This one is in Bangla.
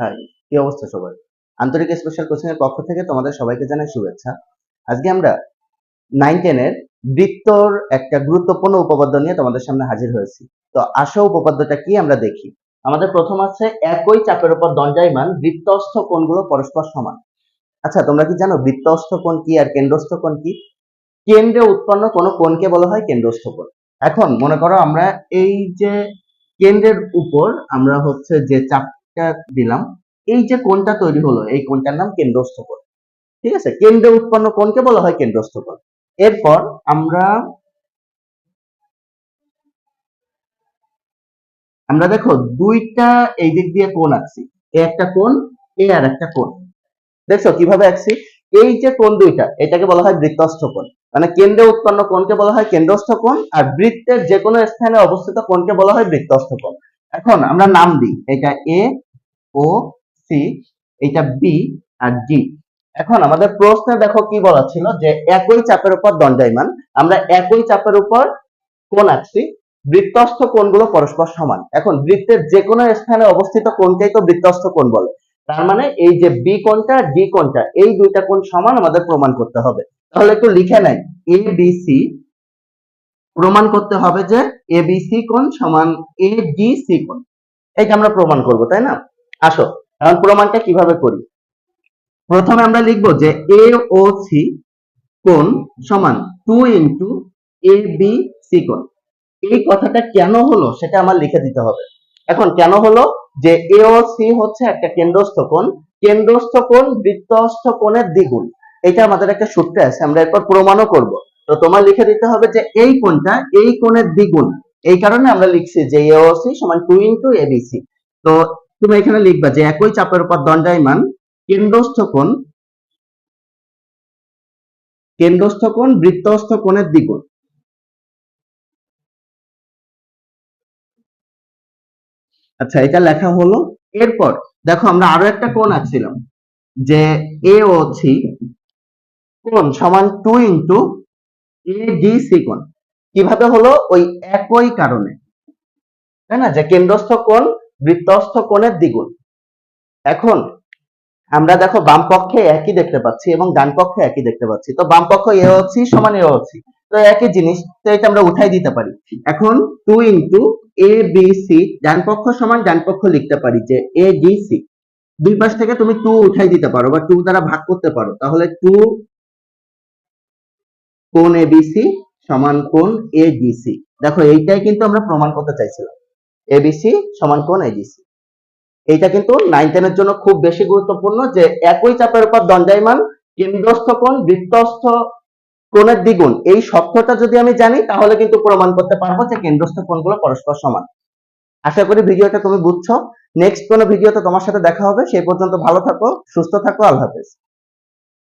হ্যাঁ কি অবস্থা সবার? আন্তরিক স্পেশাল কোচিং এর পক্ষ থেকে তোমাদের সবাইকে জানাই শুভেচ্ছা। আজকে আমরা নাইন টেনের বৃত্তর একটা গুরুত্বপূর্ণ উপপাদ্য নিয়ে তোমাদের সামনে হাজির হয়েছি। তো আসো উপপাদ্যটা কি আমরা দেখি। আমাদের প্রথম আছে, একই চাপের উপর দণ্ডায়মান বৃত্তস্থ কোণগুলো পরস্পর সমান। আচ্ছা তোমরা কি জানো বৃত্তস্থ কোণ কি আর কেন্দ্রস্থ কোণ কি? কেন্দ্রে উৎপন্ন কোনো কোণকে বলা হয় কেন্দ্রস্থ কোণ। এখন মনে করো আমরা এই যে কেন্দ্রের উপর আমরা হচ্ছে যে চাপটা দিলাম। এই যে কোণটা তৈরি হলো, এই কোণটার নাম কেন্দ্রস্থ কোণ। ঠিক আছে? কেন্দ্রে উৎপন্ন কোণকে বলা হয় কেন্দ্রস্থ কোণ। এরপর আমরা আমরা দেখো দুইটা এই দিক দিয়ে কোণ আঁকছি। এ একটা কোণ, এ আর একটা কোণ। দেখছ কীভাবে আঁকছি? এই যে কোণ দুইটা, এটাকে বলা হয় বৃত্তস্থ কোণ। মানে কেন্দ্রে উৎপন্ন কোণকে বলা হয় কেন্দ্রস্থ কোণ, আর বৃত্তের যে কোনো স্থানে অবস্থিত কোণকে বলা হয় বৃত্তস্থ কোণ। এখন আমরা নাম দিই। এটা এ ও, সি এটা বি আর ডি। এখন আমাদের প্রশ্নে দেখো কি বলা ছিল যে একই চাপের উপর দণ্ডায়মান, আমরা একই চাপের উপর কোণ আঁকছি বৃত্তস্থ কোণগুলো পরস্পর সমান। এখন বৃত্তের যে কোনো স্থানে অবস্থিত কোণকেই তো বৃত্তস্থ কোণ বলে। তার মানে এই যে বি কোণটা, ডি কোণটা, এই দুইটা কোণ সমান আমাদের প্রমাণ করতে হবে। তাহলে একটু লিখে নেই। এ, বি, সি, প্রমাণ করতে হবে যে এ, বি, সি কোণ সমান এ, ডি, সি কোণ। এইটা আমরা প্রমাণ করব, তাই না? আসো, এখন প্রমাণটা কীভাবে করি? প্রথমে আমরা লিখব যে এ ও সি কোণ সমান two into A B C কোণ। এই কথাটা কেন হলো সেটা আমার লিখে দিতে হবে। এখন কেন হলো যে এ ও সি হচ্ছে একটা কেন্দ্রস্থ কোণ কেন্দ্রস্থ কোণ বৃত্তস্থ কোণের দ্বিগুণ। এটা আমাদের একটা সূত্র আছে, আমরা এরপর প্রমাণও করব। তো তোমার লিখে দিতে হবে যে এই কোণটা এই কোণের দ্বিগুণ। এই কারণে আমরা লিখছি যে এ ও সি সমান টু ইন্টু এবিসি তো তুমি এখানে লিখবা যে একই চাপের উপর দণ্ডায়মান কেন্দ্রস্থ কোণ কেন্দ্রস্থ কোণ, বৃত্তস্থ কোণের দ্বিগুণ। আচ্ছা এটা লেখা হলো। এরপর দেখো আমরা আরও একটা কোণ আঁকছিলাম, যে এ ও সি কোণ সমান two into A D C কোণ। কীভাবে হলো? ওই একই কারণে। তাই না? যে কেন্দ্রস্থ কোণ বৃত্তস্থ কোণের দ্বিগুণ। এখন আমরা দেখো বাম পক্ষে একই দেখতে পাচ্ছি এবং ডান পক্ষে একই দেখতে পাচ্ছি। তো বাম পক্ষ এ হচ্ছে, সমান এ হচ্ছে। তো একই জিনিস, তো এটা আমরা উঠাই দিতে পারি। এখন two into A, B, C, ডান পক্ষ সমান, ডান পক্ষ লিখতে পারি যে এ, ডি, সি। দুই পাশ থেকে তুমি টু উঠাই দিতে পারো বা টু দ্বারা ভাগ করতে পারো। তাহলে টু কোন কোণ এবিসি সমান কোন এ কোণ এডিসি দেখো এইটাই কিন্তু আমরা প্রমাণ করতে চাইছিলাম। এবিসি সমান কোণ এডিসি এইটা কিন্তু নাইন টেনের জন্য খুব বেশি গুরুত্বপূর্ণ যে একই চাপের উপর দণ্ডায়মান কেন্দ্রস্থ কোণ, বৃত্তস্থ কোণের দ্বিগুণ। এই সত্যটা যদি আমি জানি, তাহলে কিন্তু প্রমাণ করতে পারব যে কেন্দ্রস্থ কোণগুলো পরস্পর সমান। আশা করি ভিডিওটা তুমি বুঝছ। নেক্সট কোনো ভিডিওতে তোমার সাথে দেখা হবে। সেই পর্যন্ত ভালো থাকো, সুস্থ থাকো, আল্লাহ হাফেজ।